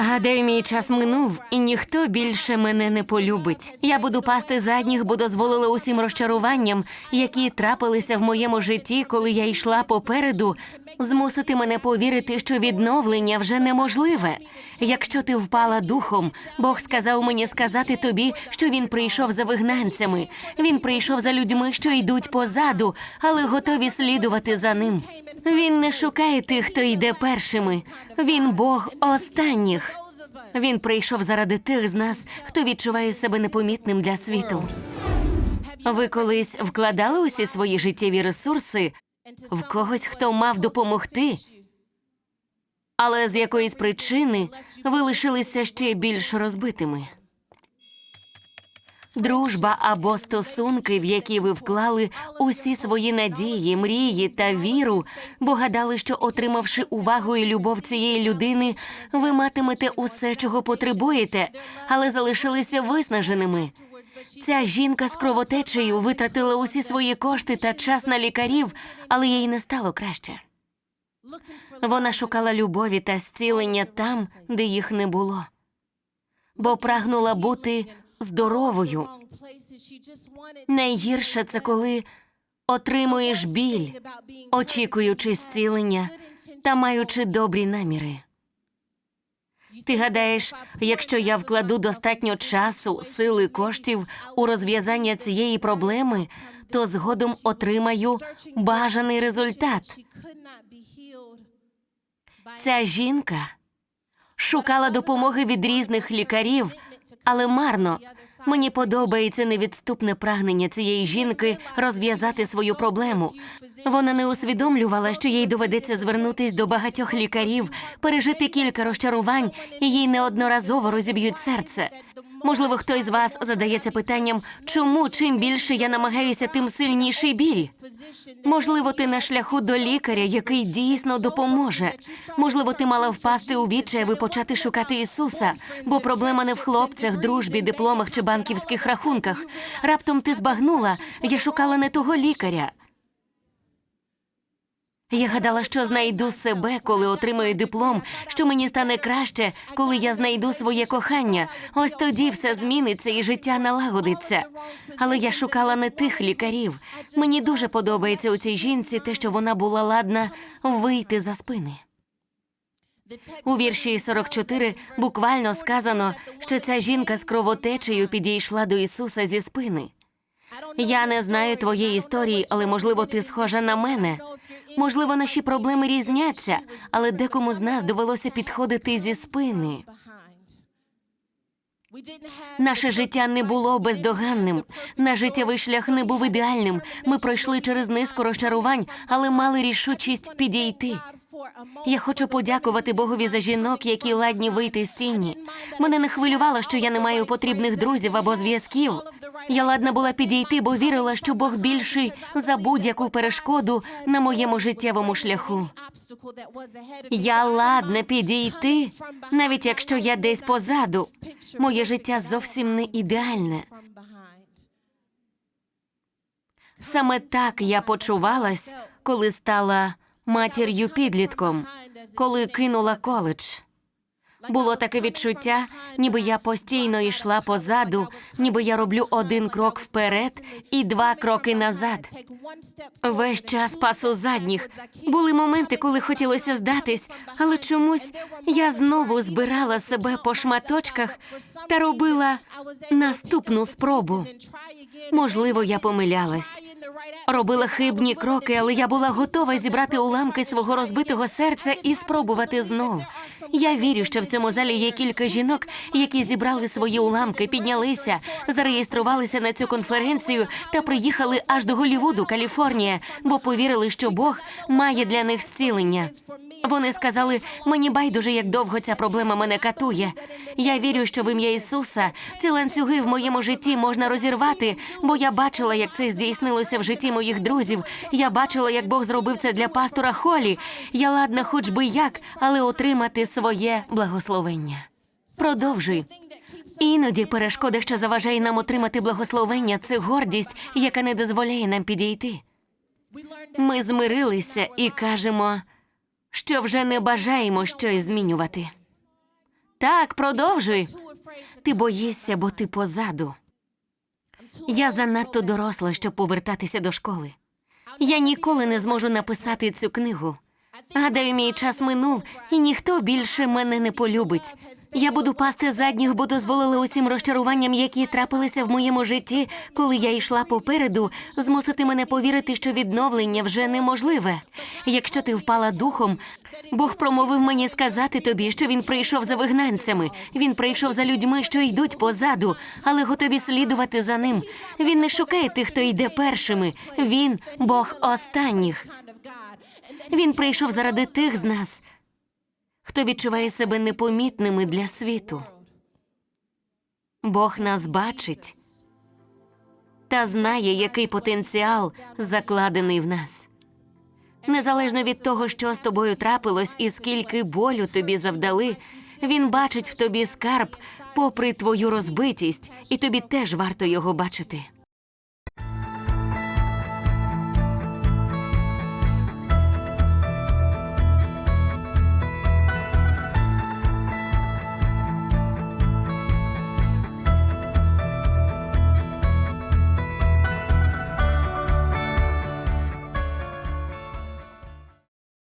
Гадаю, мій час минув, і ніхто більше мене не полюбить. Я буду пасти задніх, бо дозволила усім розчаруванням, які трапилися в моєму житті, коли я йшла попереду, змусити мене повірити, що відновлення вже неможливе. Якщо ти впала духом, Бог сказав мені сказати тобі, що він прийшов за вигнанцями. Він прийшов за людьми, що йдуть позаду, але готові слідувати за ним. Він не шукає тих, хто йде першими. Він Бог останніх. Він прийшов заради тих з нас, хто відчуває себе непомітним для світу. Ви колись вкладали усі свої життєві ресурси в когось, хто мав допомогти, але з якоїсь причини ви лишилися ще більш розбитими. Дружба або стосунки, в які ви вклали усі свої надії, мрії та віру, бо гадали, що отримавши увагу і любов цієї людини, ви матимете усе, чого потребуєте, але залишилися виснаженими. Ця жінка з кровотечею витратила усі свої кошти та час на лікарів, але їй не стало краще. Вона шукала любові та зцілення там, де їх не було, бо прагнула бути здоровою. Найгірше це коли отримуєш біль, очікуючи зцілення та маючи добрі наміри. Ти гадаєш, якщо я вкладу достатньо часу, сили, коштів у розв'язання цієї проблеми, то згодом отримаю бажаний результат. Ця жінка шукала допомоги від різних лікарів, але марно. Мені подобається невідступне прагнення цієї жінки розв'язати свою проблему. Вона не усвідомлювала, що їй доведеться звернутись до багатьох лікарів, пережити кілька розчарувань, і їй неодноразово розіб'ють серце. Можливо, хтось з вас задається питанням, чому чим більше я намагаюся, тим сильніший біль. Можливо, ти на шляху до лікаря, який дійсно допоможе. Можливо, ти мала впасти у відчай, аби почати шукати Ісуса, бо проблема не в хлопцях, дружбі, дипломах чи банківських рахунках. Раптом ти збагнула, я шукала не того лікаря. Я гадала, що знайду себе, коли отримаю диплом, що мені стане краще, коли я знайду своє кохання. Ось тоді все зміниться і життя налагодиться. Але я шукала не тих лікарів. Мені дуже подобається у цій жінці те, що вона була ладна вийти за спини. У вірші 44 буквально сказано, що ця жінка з кровотечею підійшла до Ісуса зі спини. Я не знаю твоєї історії, але можливо ти схожа на мене. Можливо, наші проблеми різняться, але декому з нас довелося підходити зі спини. Наше життя не було бездоганним. Наш життєвий шлях не був ідеальним. Ми пройшли через низку розчарувань, але мали рішучість підійти. Я хочу подякувати Богові за жінок, які ладні вийти з тіні. Мене не хвилювало, що я не маю потрібних друзів або зв'язків. Я ладна була підійти, бо вірила, що Бог більший за будь-яку перешкоду на моєму життєвому шляху. Я ладна підійти, навіть якщо я десь позаду. Моє життя зовсім не ідеальне. Саме так я почувалась, коли стала матір'ю підлітком, коли кинула коледж. Було таке відчуття, ніби я постійно йшла позаду, ніби я роблю один крок вперед і два кроки назад. Весь час пасу задніх. Були моменти, коли хотілося здатись, але чомусь я знову збирала себе по шматочках та робила наступну спробу. Можливо, я помилялась. Робила хибні кроки, але я була готова зібрати уламки свого розбитого серця і спробувати знов. Я вірю, що в цьому залі є кілька жінок, які зібрали свої уламки, піднялися, зареєструвалися на цю конференцію та приїхали аж до Голівуду, Каліфорнія, бо повірили, що Бог має для них зцілення. Вони сказали: мені байдуже, як довго ця проблема мене катує. Я вірю, що в ім'я Ісуса ці ланцюги в моєму житті можна розірвати, бо я бачила, як це здійснилося в житті моїх друзів. Я бачила, як Бог зробив це для пастора Холі. Я ладна, хоч би як, але отримати своє благословення. Продовжуй. Іноді перешкода, що заважає нам отримати благословення, це гордість, яка не дозволяє нам підійти. Ми змирилися і кажемо, що вже не бажаємо щось змінювати. Так, продовжуй. Ти боїшся, бо ти позаду. Я занадто доросла, щоб повертатися до школи. Я ніколи не зможу написати цю книгу. Гадаю, мій час минув, і ніхто більше мене не полюбить. Я буду пасти задніх, бо дозволила усім розчаруванням, які трапилися в моєму житті, коли я йшла попереду, змусити мене повірити, що відновлення вже неможливе. Якщо ти впала духом, Бог промовив мені сказати тобі, що він прийшов за вигнанцями. Він прийшов за людьми, що йдуть позаду, але готові слідувати за ним. Він не шукає тих, хто йде першими. Він Бог останніх. Він прийшов заради тих з нас, хто відчуває себе непомітними для світу. Бог нас бачить та знає, який потенціал закладений в нас. Незалежно від того, що з тобою трапилось і скільки болю тобі завдали, він бачить в тобі скарб, попри твою розбитість, і тобі теж варто його бачити.